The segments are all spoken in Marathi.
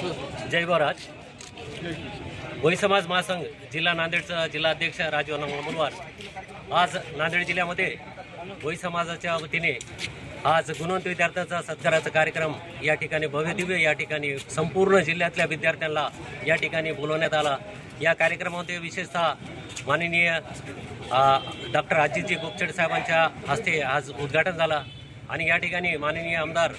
जय महाराज भोई समाज महासंघ जिल्हा नांदेडचा जिल्हा अध्यक्ष मुलवार. आज नांदेड जिल्ह्यामध्ये भोई समाजाच्या वतीने आज गुणवंत विद्यार्थ्यांचा सत्काराचा कार्यक्रम या ठिकाणी भव्य दिव्य या ठिकाणी संपूर्ण जिल्ह्यातल्या विद्यार्थ्यांना या ठिकाणी बोलवण्यात आला. या कार्यक्रमामध्ये विशेषतः माननीय डॉक्टर अजितजी गोपचड साहेबांच्या हस्ते आज उद्घाटन झालं. आणि या ठिकाणी माननीय आमदार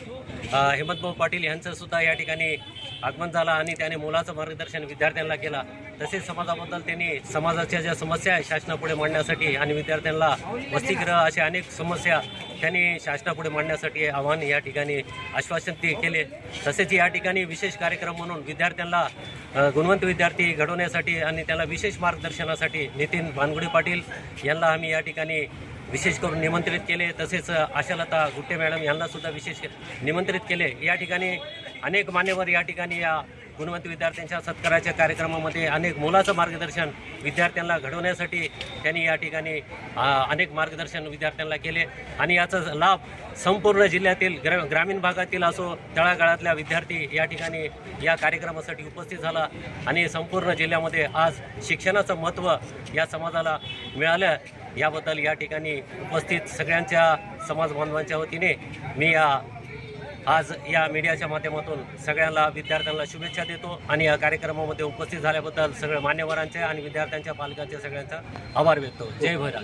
हेमंतभाऊ पाटील यांचंसुद्धा या ठिकाणी आगमन झालं आणि त्याने मुलाचं मार्गदर्शन विद्यार्थ्यांना केला. तसेच समाजाबद्दल त्यांनी समाजाच्या ज्या समस्या आहे शासनापुढे मांडण्यासाठी आणि विद्यार्थ्यांना वसतिगृह अशा अनेक समस्या त्यांनी शासनापुढे मांडण्यासाठी आव्हान या ठिकाणी आश्वासन ते केले. तसेच या ठिकाणी विशेष कार्यक्रम म्हणून विद्यार्थ्यांना गुणवंत विद्यार्थी घडवण्यासाठी आणि त्याला विशेष मार्गदर्शनासाठी नितीन भानगुडे पाटील यांना आम्ही या ठिकाणी विशेष करून निमंत्रित केले. तसेच आशालता गुट्टे मॅडम यांनासुद्धा विशेष निमंत्रित केले. या ठिकाणी अनेक मान्यवर या ठिकाणी या गुणवंत विद्यार्थ्यांच्या सत्काराच्या कार्यक्रमामध्ये अनेक मोलाचं मार्गदर्शन विद्यार्थ्यांना घडवण्यासाठी त्यांनी या ठिकाणी अनेक मार्गदर्शन विद्यार्थ्यांना केले. आणि याचा लाभ संपूर्ण जिल्ह्यातील ग्रा ग्रामीण भागातील असो तळागाळातल्या विद्यार्थी या ठिकाणी या कार्यक्रमासाठी उपस्थित झाला. आणि संपूर्ण जिल्ह्यामध्ये आज शिक्षणाचं महत्त्व या समाजाला मिळालं. याबद्दल या ठिकाणी उपस्थित सगळ्यांच्या समाज बांधवांच्या वतीने मी या आज या मीडियाच्या माध्यमातून सगळ्यांना विद्यार्थ्यांना शुभेच्छा देतो आणि या कार्यक्रमामध्ये उपस्थित झाल्याबद्दल सगळ्या मान्यवरांचे आणि विद्यार्थ्यांच्या पालकांचे सगळ्यांचा आभार व्यक्त जय भैराग